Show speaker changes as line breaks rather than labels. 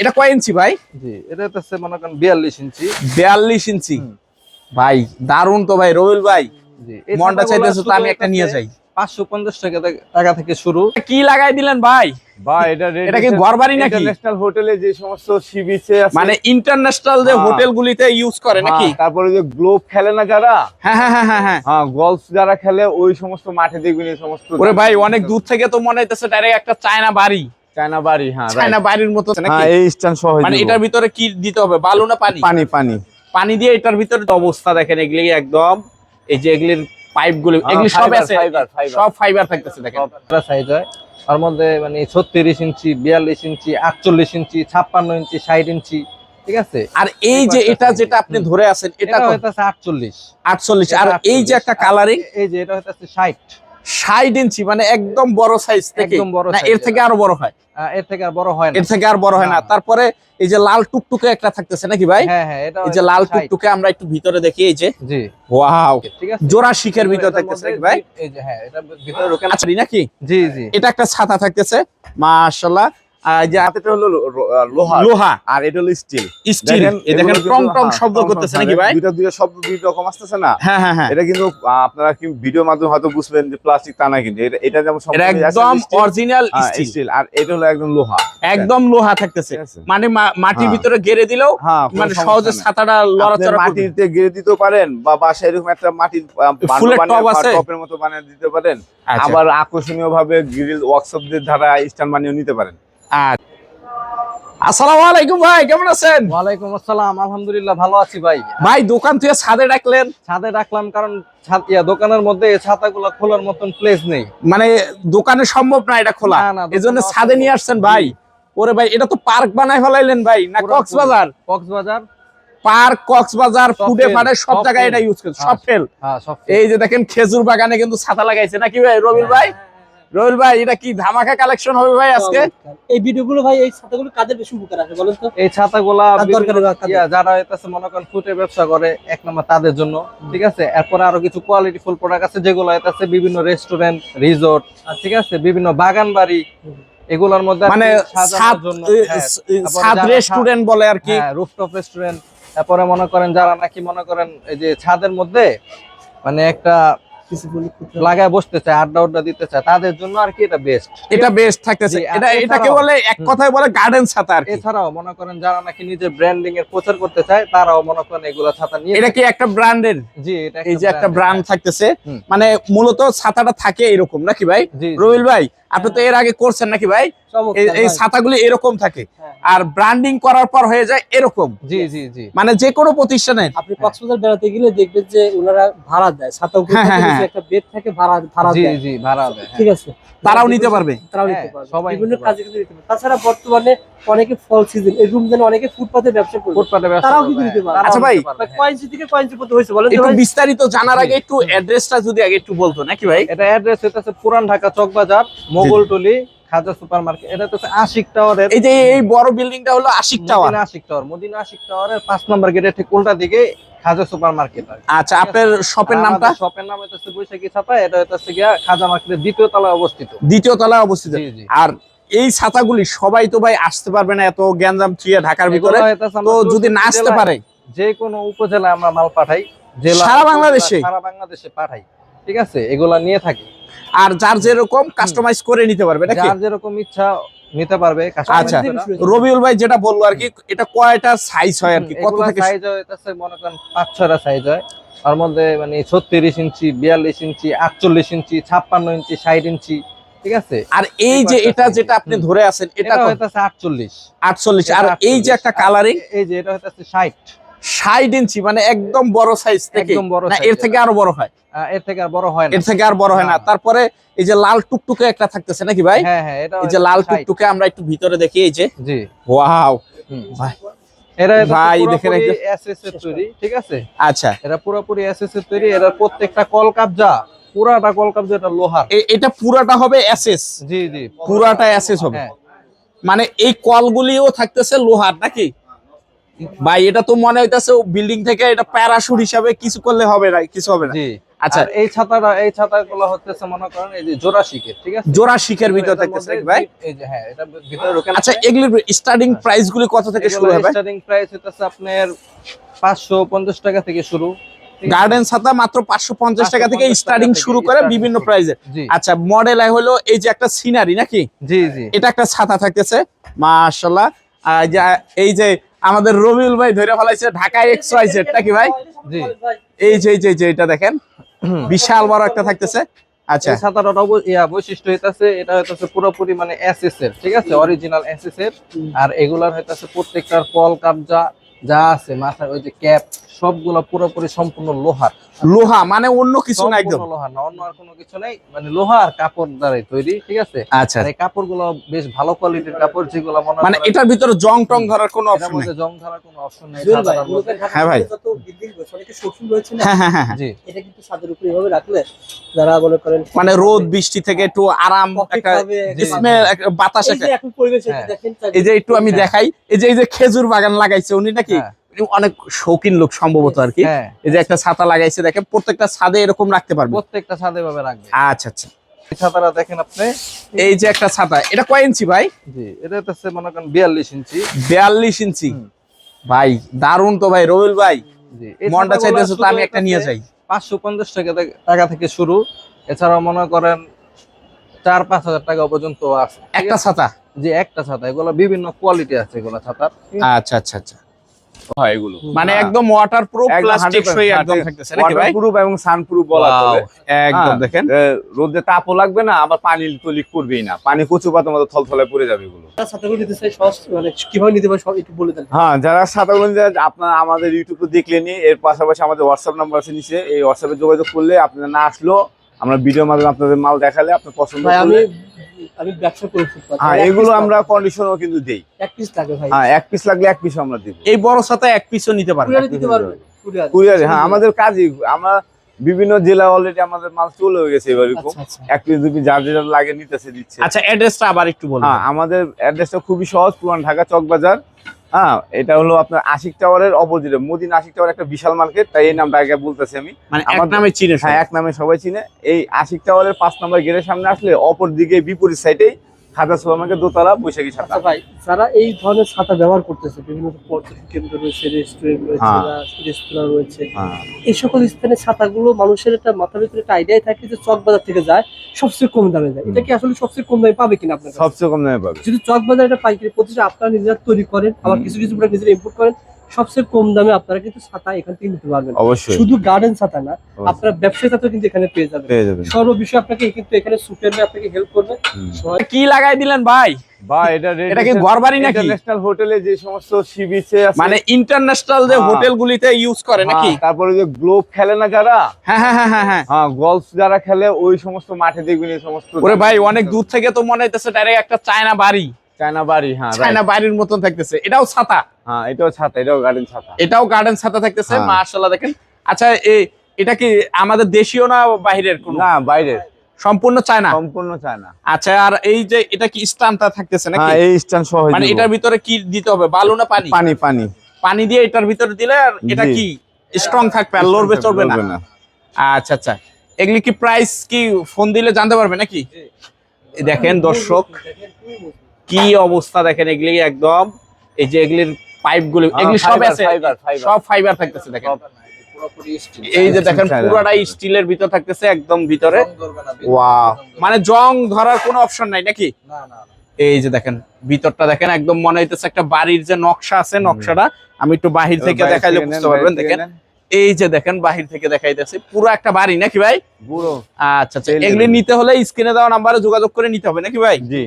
এটা কয় ইঞ্চি ভাই?
জি এটা হচ্ছে মনে করেন বিয়াল্লিশ ইঞ্চি।
বিয়াল্লিশ ইঞ্চি। ভাই দারুণ তো ভাই রবিল ভাই। মনটা চাইতেছে তো আমি একটা নিয়ে যাই।
পাঁচশো পঞ্চাশ টাকা টাকা থেকে শুরু।
কি লাগাই দিলেন ভাই?
বা এটা
এটা কি ঘর বাড়ি নাকি?
ইন্টারন্যাশনাল হোটেলে যে সমস্ত সি বিচে আছে।
মানে ইন্টারন্যাশনাল যে
হ্যাঁ।
হোটেলগুলিতে ইউজ করে নাকি?
হ্যাঁ, তারপরে যে গ্লোব খেলে না যারা?
হ্যাঁ হ্যাঁ হ্যাঁ হ্যাঁ হ্যাঁ।
হ্যাঁ গলফ যারা খেলে ওই সমস্ত মাঠে দেখবেন এই সমস্ত
ওরে ভাই অনেক দূর থেকে তো মনে হইতেছে ডাইরেক্ট একটা চায়না বাড়ি।
চায়না বাড়ি হ্যাঁ
চায়না বাড়ির মতো
হ্যাঁ এই স্ট্যান্ড সহ
মানে এটার ভিতরে কি দিতে হবে? বালু না পানি?
পানি পানি।
পানি দিয়ে এটার ভিতরে অবস্থা দেখেন এগুলি একদম এই যে এগুলির পাইপগুলো
হ্যাঁ,
এগুলি সব আছে। সব ফাইবার থাকতেছে দেখেন।
সাইজ হয়। তার মধ্যে মানে ছত্রিশ ইঞ্চি বিয়াল্লিশ ইঞ্চি আটচল্লিশ ইঞ্চি ছাপ্পান্ন ইঞ্চি ষাট ইঞ্চি ঠিক আছে?
আর এই যে এটা যেটা আপনি ধরে আছেন এটা
এটা হইতেছে আটচল্লিশ।
আটচল্লিশ আর এই যে একটা কালারিং
এই যে এটা হইতেছে ষাট।
ষাট ইঞ্চি মানে একদম বড় সাইজ থেকে। না এর থেকে আরও বড় হয়।
এর থেকে আর বড় হয় না।
এর থেকে আর বড় হয় না। তারপরে এই যে লাল টুকটুকে একটা থাকতেছে নাকি ভাই?
হ্যাঁ হ্যাঁ এটা
এই যে লাল টুকটুকে আমরা একটু ভিতরে দেখি এই যে।
জি।
ওয়াও। জোড়া শিখের ভিতরে থাকতেছে নাকি ভাই?
এই যে হ্যাঁ এটা ভিতরে।
আচ্ছা নাকি
জি জি।
এটা একটা ছাতা থাকতেছে। মাশাআল্লাহ। যে
হাতেটা হলো লো- লো- লোহা।
লোহা।
আর এটা হলো স্টিল
স্টিল এই দেখেন টং টং শব্দ করতেছে নাকি ভাই?
দুইটা দুইটা শব্দ দুই রকম আসতেছে না?
হ্যাঁ হ্যাঁ হ্যাঁ।
এটা কিন্তু আপনারা কি ভিডিওর মাধ্যমে হয়তো বুঝবেন যে প্লাস্টিক তা না কিন্তু। এটা এটা যেমন
এটা একদম অরিজিনাল স্টিল
আর এটা হলো একদম লোহা।
একদম লোহা থাকতেছে। মানে মাটির। ভিতরে গেড়ে দিলেও মানে সহজে। ছাতাটা লড়াচড়া
মাটিতে গেড়ে দিতে পারেন বা বাসায় এরকম একটা মাটির? টপের মতো বানিয়ে দিতে পারেন।
আচ্ছা।
আবার আকর্ষণীয় ভাবে গ্রিল ওয়ার্কশপদের দ্বারা স্ট্যান্ড বানিয়ে নিতে পারেন।
আর আসসালামু আলাইকুম ভাই কেমন আছেন?
ওয়ালাইকুম আসসালাম আলহামদুলিল্লাহ ভালো আছি ভাই।
ভাই দোকান থেকে ছাদে ডাকলেন?
ছাদে রাখলাম কারণ ইয়া, দোকানের মধ্যে ছাতাগুলো খোলার মতন প্লেস নেই।
মানে দোকানে সম্ভব না এটা খোলা। এজন্য ছাদে নিয়ে আসছেন ভাই। ওরে ভাই এটা তো পার্ক বানাই ফেলাইলেন ভাই না কক্সবাজার?
কক্সবাজার।
পার্ক কক্সবাজার
fail,
ফাডে সব জায়গায় এটা ইউজ করে সব
হ্যাঁ।
ফেল
হ্যাঁ
এই যে দেখেন খেজুর বাগানে কিন্তু ছাতা লাগাইছে নাকি ভাই রবিল ভাই? রবিল ভাই এটা কি ধামাকা কালেকশন হবে ভাই আজকে?
এই ভিডিওগুলো ভাই এই ছাতাগুলো কাদের বেশি উপকার আসে বলেন তো?
এই ছাতাগুলা যারা হইতাছে মনে করেন ফুটে ব্যবসা করে এক নম্বর তাদের জন্য ঠিক আছে? এরপরে আরও কিছু কোয়ালিটি ফুল প্রোডাক্ট আছে যেগুলো হইতাছে বিভিন্ন রেস্টুরেন্ট রিসোর্ট ঠিক আছে? বিভিন্ন বাগান বাড়ি এগুলোর মধ্যে
মানে ছাদ ছাদ রেস্টুরেন্ট বলে আর কি।
রুফটপ রেস্টুরেন্ট তারপরে মনে করেন যারা নাকি মনে করেন এই যে ছাদের মধ্যে মানে একটা লাগায় বসতে চায় আড্ডা আড্ডা দিতে চায় তাদের জন্য আর কি এটা বেস্ট
এটা বেস্ট থাকতেছে। এটা এটাকে বলে এক কথায় বলে গার্ডেন ছাতা আর
এছাড়াও মনে করেন যারা নাকি নিজের ব্র্যান্ডিং এর প্রচার করতে চায় তারাও মনে করেন এগুলো ছাতা নিয়ে
এটা কি একটা ব্র্যান্ডের
জি এটা
এই যে একটা ব্র্যান্ড থাকতেছে মানে মূলত ছাতাটা থাকে এরকম নাকি ভাই। রবিল ভাই আপনি তো এর আগে করছেন নাকি ভাই? এই-। ছাতাগুলি এরকম থাকে।
হ্যাঁ।
আর ব্র্যান্ডিং করার পর হয়ে যায় এরকম।
জি জি জি।
মানে যে কোনো প্রতিষ্ঠানের।
আপনি কক্সবাজার বেড়াতে গেলে দেখবেন যে ওনারা ভাড়া দেয়। ছাতা
হ্যাঁ,
থাকে,
হ্যাঁ।
একটা বেড থাকে ভাড়া ভাড়া
জি
দেয়।
জি ভাড়া দেয়
ঠিক আছে।
তারাও নিতে পারবে।
তারাও নিতে পারবে।
সবাই
বিভিন্ন কাজে কিন্তু নিতে পারবে। তাছাড়া বর্তমানে অনেকে ফল সিজন এই রুম যেন অনেকে ফুটপাতে ব্যবসা করবে
ফুটপাতে ব্যবসা
তারাও কিন্তু নিতে পারবে।
আচ্ছা ভাই,
হ্যাঁ।
কয়েন্সি থেকে কয়েন্সি কত হয়েছে বলেন
একটু বিস্তারিত জানার আগে একটু অ্যাড্রেসটা যদি আগে একটু বলতো নাকি ভাই?
এটা অ্যাড্রেস হইতাছে পুরান ঢাকা চকবাজার মোগলটুলি খাজা সুপার মার্কেট এটা হচ্ছে আশিক টাওয়ারের
এই যে এই বড় বিল্ডিংটা হলো আশিক টাওয়ার।
আশিক টাওয়ার মদিনা আশিক টাওয়ারের পাঁচ নম্বর গেটের ঠিক উল্টা দিকে খাজা সুপার মার্কেট
আচ্ছা আপনার শপের নামটা?
শপের নাম হইতাছে বৈশাখী ছাতা এটা গিয়া খাজা মার্কেটের দ্বিতীয় তলায় অবস্থিত।
দ্বিতীয় তলায় অবস্থিত। আর এই ছাতাগুলি সবাই তো ভাই আসতে পারবে না এত গ্যাঞ্জাম থুয়ে ঢাকার ভিতরে। তো যদি না আসতে পারে?
যে কোনো উপজেলায় আমরা মাল পাঠাই জেলা
সারা বাংলাদেশে?
সারা বাংলাদেশে পাঠাই। ঠিক আছে? এগুলা নিয়ে থাকি।
আর যার যেরকম কাস্টমাইজ করে নিতে পারবে নাকি?
যার যেরকম ইচ্ছা নিতে পারবে
আচ্ছা রবিউল ভাই যেটা বলল আর কি এটা কয়টা সাইজ হয় আর কি? কত থেকে
সাইজ হয় হইতাছে মনে করেন পাঁচ ছয়টা সাইজ হয়। তার মধ্যে মানে ছত্রিশ ইঞ্চি বিয়াল্লিশ ইঞ্চি আটচল্লিশ ইঞ্চি ছাপ্পান্ন ইঞ্চি ষাট ইঞ্চি ঠিক আছে?
আর এই যে এটা যেটা আপনি ধরে আছেন এটা
এটা হইতাছে আটচল্লিশ।
আটচল্লিশ আর এই যে একটা কালারিং
এই যে এটা হইতাছে ষাট।
ষাট ইঞ্চি মানে একদম বড় সাইজ থেকে।
একদম বড়
এর থেকে আরও বড় হয়।
এর থেকে আর বড় হয় না।
এর থেকে আর বড় হয় না। তারপরে এই যে লাল টুকটুকে একটা থাকতেছে নাকি ভাই?
হ্যাঁ হ্যাঁ এটা
এই যে লাল টুকটুকে আমরা একটু ভিতরে দেখি এই যে।
জি।
ওয়াও। ভাই।
এটা
ভাই, দেখেন
এসএস এর তৈরি ঠিক আছে?
আচ্ছা।
এটা পুরোপুরি এসএস এর তৈরি এটা প্রত্যেকটা কল কাবজা পুরাটা কল কাবজা এটা লোহার।
এটা পুরাটা হবে এসএস
জি জি।
পুরাটা এসএস হবে।
হ্যাঁ।
মানে এই কলগুলিও থাকতেছে লোহার নাকি? ভাই এটা তো মনে হইতাছে বিল্ডিং থেকে এটা প্যারাশুট হিসাবে কিছু করলে হবে না কিছু হবে না। আচ্ছা।
এই ছাতাটা এই ছাতাগুলো হচ্ছে মনে করেন এই যে জোড়া শিখে ঠিক আছে?
জোড়া শিখের ভিতর থাকতেছে ভাই?
এই যে হ্যাঁ এটা ভিতরে ঢোকেন।
আচ্ছা এগুলির স্টার্টিং প্রাইস গুলি কত থেকে শুরু হবে?
স্টার্টিং প্রাইস হচ্ছে আপনার পাঁচশো পঞ্চাশ টাকা থেকে শুরু।
গার্ডেন ছাতা মাত্র পাঁচশো পঞ্চাশ টাকা থেকে স্টার্টিং শুরু করে বিভিন্ন। প্রাইজে আচ্ছা মডেল আই হলো এই যে একটা সিনারি নাকি?
জি জি।
এটা একটা ছাতা থাকতেছে যা- এই যে আমাদের রবিউল ভাই ধরে ফেলাইছে ঢাকায় এক্স ওয়াই জেড নাকি ভাই?
জি।
এই যে এই যে এটা দেখেন। বিশাল বড় একটা থাকতেছে। আচ্ছা।
সাত আট অব- ইয়া বৈশিষ্ট্য হইতাছে এটা হইতাছে পুরোপুরি মানে এসএস এর ঠিক আছে? অরিজিনাল এসএস এর আর এগুলার হইতাছে প্রত্যেকটার কল কাবজা যা আছে মাথার ওই যে ক্যাপ সবগুলা পুরোপুরি সম্পূর্ণ লোহার।
লোহা মানে অন্য কিছু না একদম?
লোহার না অন্য আর কোনো কিছু নেই। মানে লোহার কাপড় দ্বারাই তৈরি ঠিক আছে?
আচ্ছা।
এই কাপড়গুলো বেশ ভালো কোয়ালিটির কাপড় যেগুলো মনে
মানে এটার ভিতরে জং টং ধরার কোনো অপশন নেই
মধ্যে জং ধরার কোনো অপশন নেই
হ্যাঁ ভাই।
যত রয়েছে, অনেকে শোরুম রয়েছে না,
হ্যাঁ হ্যাঁ হ্যাঁ হ্যাঁ।
জি
এটা কিন্তু ছাদের উপরে এভাবে রাখলে যারা মনে করেন
মানে রোদ বৃষ্টি থেকে একটু আরাম একটা স্মেল বাতাস
এই যে এখন পরিবেশে
হ্যাঁ।
দেখেন
এই যে একটু আমি দেখাই এই যে এই যে খেজুর বাগান লাগাইছে উনি নাকি
হ্যাঁ।
উনি অনেক শৌখিন লোক সম্ভবত আর কি।
হ্যাঁ।
এই যে একটা ছাতা লাগাইছে দেখেন প্রত্যেকটা ছাদে এরকম রাখতে পারবে।
প্রত্যেকটা ছাদে ভাবে রাখবে।
আচ্ছা আচ্ছা।
এই ছাতাটা দেখেন আপনি।
এই যে একটা ছাতা এটা কয় ইঞ্চি ভাই?
জি এটা হচ্ছে মনে করেন বিয়াল্লিশ ইঞ্চি।
বিয়াল্লিশ ইঞ্চি। ভাই দারুণ তো ভাই রবিল ভাই।
জি এই
মনটা চাইতেছে তো আমি একটা নিয়ে যাই।
পাঁচশো পঞ্চাশ টাকা টাকা থেকে শুরু। এছাড়াও মনে করেন চার পাঁচ হাজার টাকা পর্যন্ত আছে।
একটা ছাতা?
যে একটা ছাতা। এগুলো বিভিন্ন কোয়ালিটি আছে এগুলো ছাতার।
আচ্ছা আচ্ছা আচ্ছা।
হয় এগুলো।
মানে। একদম ওয়াটার প্লাস্টিক সই একদম থাকতেছে নাকি ভাই?
প্রুফ এবং সানপ্রুফ বলা চলে।
একদম দেখেন?
রোদে তাপও লাগবে না আবার পানি তো লিক করবেই না। পানি কচু মতো থলথলে পড়ে যাবে এগুলো।
যারা নিতে চাই সহজ মানে কীভাবে নিতে পারে সব একটু বলে দেন।
হ্যাঁ যারা সাঁতারগঞ্জ আপনারা আমাদের ইউটিউবে দেখলেনি এর পাশাপাশি আমাদের হোয়াটসঅ্যাপ নাম্বার আছে নিচে এই হোয়াটসঅ্যাপে যোগাযোগ করলে আপনারা না আসলো আমরা ভিডিওর মাধ্যমে আপনাদের মাল দেখালে আপনার পছন্দ
ভাই আমি
করলে
আমি ব্যবসা করি
হ্যাঁ এগুলো আমরা কন্ডিশনও কিন্তু দেই।
এক পিস লাগে ভাই।
হ্যাঁ এক পিস লাগলে এক পিস আমরা দিব।
এই বড় সাথে এক পিসও নিতে পারবে
কুরিয়ারে দিতে পারবেন কুরিয়ার।
কুরিয়ারে। হ্যাঁ আমাদের কাজই আমরা বিভিন্ন জেলা অলরেডি আমাদের মাল চলে হয়ে গেছে এবার
আচ্ছা আচ্ছা।
এক পিস দুই পিস যার যেটা লাগে নিতেছে দিচ্ছে।
আচ্ছা অ্যাড্রেসটা আবার একটু বলুন।
হ্যাঁ আমাদের অ্যাড্রেসটা খুবই সহজ পুরান ঢাকা চকবাজার। হ্যাঁ এটা হলো আপনার আশিক টাওয়ারের অপোজিটে মদিন আশিক টাওয়ার একটা বিশাল মার্কেট তাই এই নামটা আগে বলতেছি আমি।
মানে এক নামে চিনে
হ্যাঁ এক নামে সবাই চিনে। এই আশিক টাওয়ারের পাঁচ নম্বর গেটের সামনে আসলে অপর দিকে বিপরীত সাইডেই খাতা সুপার মার্কেট দোতলা বৈশাখী ছাতা।
আচ্ছা ভাই যারা এই ধরনের ছাতা ব্যবহার করতেছে বিভিন্ন পর্যটন কেন্দ্র রয়েছে রেস্টুরেন্ট রয়েছে। রেস্তোরাঁ রয়েছে
হ্যাঁ।
এই সকল স্থানে ছাতাগুলো মানুষের একটা মাথার ভিতরে একটা আইডিয়াই থাকে যে চক বাজার থেকে যায় সবচেয়ে কম দামে যায়। এটা কি আসলে সবচেয়ে কম দামে পাবে কিনা আপনার
সবচেয়ে কম দামে পাবে।
যদি চক বাজার একটা পাইকারি প্রতিষ্ঠা আপনারা নিজেরা তৈরি করেন আবার কিছু কিছু প্রোডাক্ট নিজেরা ইম্পোর্ট করেন সবচেয়ে কম দামে আপনারা কিন্তু ছাতা এখান থেকে নিতে পারবেন।
অবশ্যই।
শুধু গার্ডেন ছাতা না। আপনারা ব্যবসায়ী ছাতা কিন্তু এখানে পেয়ে যাবেন। সর্ব বিষয় আপনাকে কিন্তু এখানে সুপের আপনাকে হেল্প করবে।
কি লাগাই দিলেন ভাই?
বা এটা
এটা কি ঘর বাড়ি নাকি?
ইন্টারন্যাশনাল হোটেলে যে সমস্ত সি বিচে আছে।
মানে ইন্টারন্যাশনাল যে
হ্যাঁ।
হোটেল গুলিতে ইউজ করে নাকি?
হ্যাঁ, তারপরে যে গ্লোব খেলে না যারা?
হ্যাঁ হ্যাঁ হ্যাঁ হ্যাঁ হ্যাঁ।
হ্যাঁ গলফ যারা খেলে ওই সমস্ত মাঠে দেখবেন এই সমস্ত
ওরে ভাই অনেক দূর থেকে তো মনে হইতেছে ডাইরেক্ট একটা চায়না বাড়ি।
চায়না বাড়ি হ্যাঁ
চায়না বাড়ির মতন থাকতেছে। এটাও ছাতা।
হ্যাঁ এটাও ছাতা এটাও গার্ডেন ছাতা।
এটাও গার্ডেন ছাতা থাকতেছে
হ্যাঁ।
মাশাআল্লাহ দেখেন। আচ্ছা এই এটা কি আমাদের দেশীয় না বাহিরের কোন?
না বাইরে
সম্পূর্ণ চায়না?
সম্পূর্ণ চায়না।
আচ্ছা আর এই যে এটা কি থাকতেছে নাকি?
হ্যাঁ এই স্ট্যান্ড সহ
মানে এটার ভিতরে কি দিতে হবে বালু না পানি?
পানি পানি।
পানি দিয়ে এটার ভিতরে দিলে আর এটা কি স্ট্রং থাকবে আর লড়বে চড়বে না? আচ্ছা আচ্ছা। এগুলি কি প্রাইস কি ফোন দিলে জানতে পারবে নাকি? দেখেন দর্শক। কি অবস্থা দেখেন এগুলি একদম এই যে এগুলির পাইপ গুলি
হ্যাঁ,
এগুলি সব আছে। সব ফাইবার থাকতেছে দেখেন। এই যে দেখেন পুরোটাই স্টিলের ভিতর থাকতেছে একদম ভিতরে। ওয়াও মানে জং ধরার কোনো অপশন নাই নাকি। এই যে দেখেন ভিতরটা দেখেন একদম মনে হইতেছে একটা বাড়ির যে নকশা আছে নকশাটা আমি একটু বাহির থেকে দেখাইলে বুঝতে পারবেন দেখেন। এই যে দেখেন বাহির থেকে দেখাইতেছে পুরো একটা বাড়ি নাকি ভাই? আচ্ছা আচ্ছা এগুলি নিতে হলে স্ক্রিনে দেওয়া নাম্বারে যোগাযোগ করে নিতে হবে নাকি ভাই?
জি।